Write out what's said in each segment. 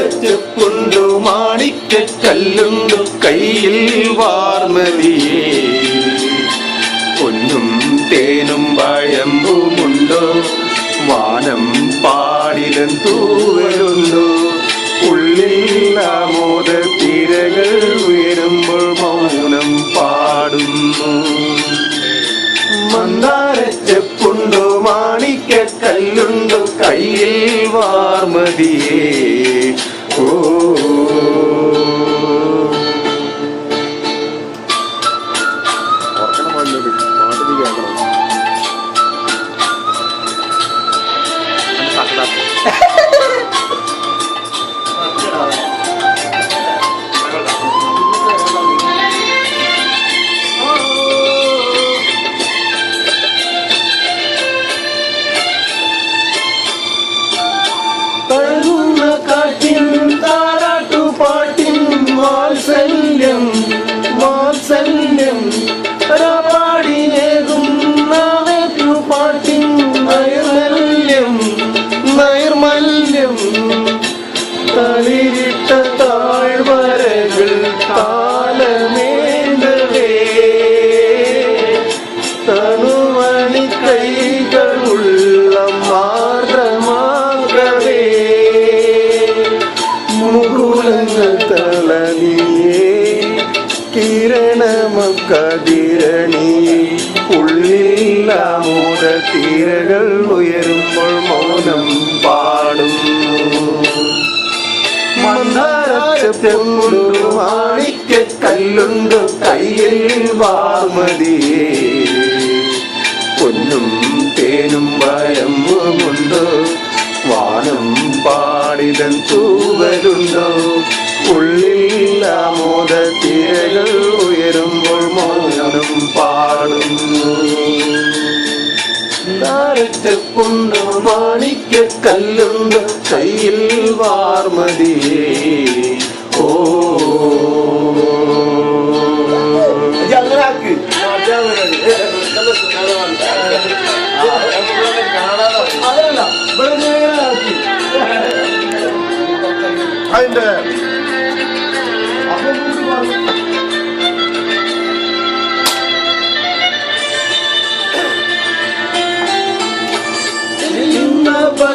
മന്ദാരച്ചെപ്പുണ്ടു മാണിക്കല്ലുണ്ടു കയ്യിൽ വാർമതിയേ പൊന്നും തേനും പഴമ്പുമുണ്ടോ വാനം പാടിലും തൂവലുണ്ടോ. ഉള്ളിൽ ആമോദ തിരകൾ ഉയരുമ്പോൾ മൗനം പാടുന്നു. മന്ദാരച്ചെപ്പുണ്ടോ മാണിക്കല്ലുണ്ടോ കയ്യിൽ വാർമതിയേ തണുമണി കൈകളുള്ള മാർദ്രമാകവേ മുകുളങ്ങൾ തളനിയേ കിരണമക്കതിരണിയേ ഉള്ളില്ലാമോദ തീരകൾ ഉയരുമ്പോൾ മൗനം പാടുന്നു മന്ദാരച്ചെപ്പുണ്ടു മാണിക്കല്ലുണ്ടു കയ്യിൽ വാർമതിയേ പൊന്നും തേനും വയമ്പുമുണ്ടോ? വാനം പാടിതൻ തൂവലുണ്ടോ? ഉള്ളിൽ ആമോദ തിരകൾ ഉയരുമ്പോൾ മൗനം പാടുന്നു. താരച്ചെപ്പുണ്ടോ മാണിക്ക കല്ലുണ്ടോ കയ്യിൽ വാർമതിയേ. ഓ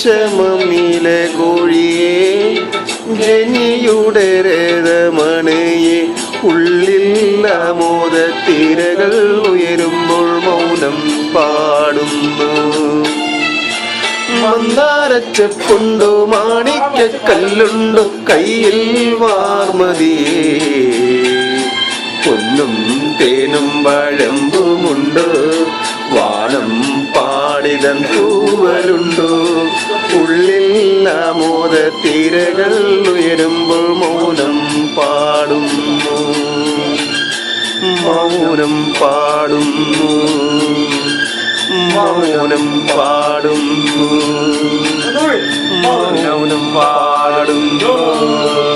നിമിഷമമില കോഴിയെ ജനിയുടെ രഥമണയെ. ഉള്ളിൽ ആമോദ തിരകൾ ഉയരുമ്പോൾ മൗനം പാടുന്നു. മന്ദാരച്ചെപ്പുണ്ടോ മാണിക്കല്ലുണ്ടോ കയ്യിൽ വാർമതിയേ. പൊന്നും തേനും വഴമ്പുമുണ്ടോ ജീവിതം തൂവലുണ്ടോ ഉള്ളിൽ ആമോദ തിരകൾ ഉയരുമ്പോൾ മൗനം പാടുന്നു. മൗനം പാടുന്നു. മൗനം പാടുന്നു. മൗനം പാടുന്നു.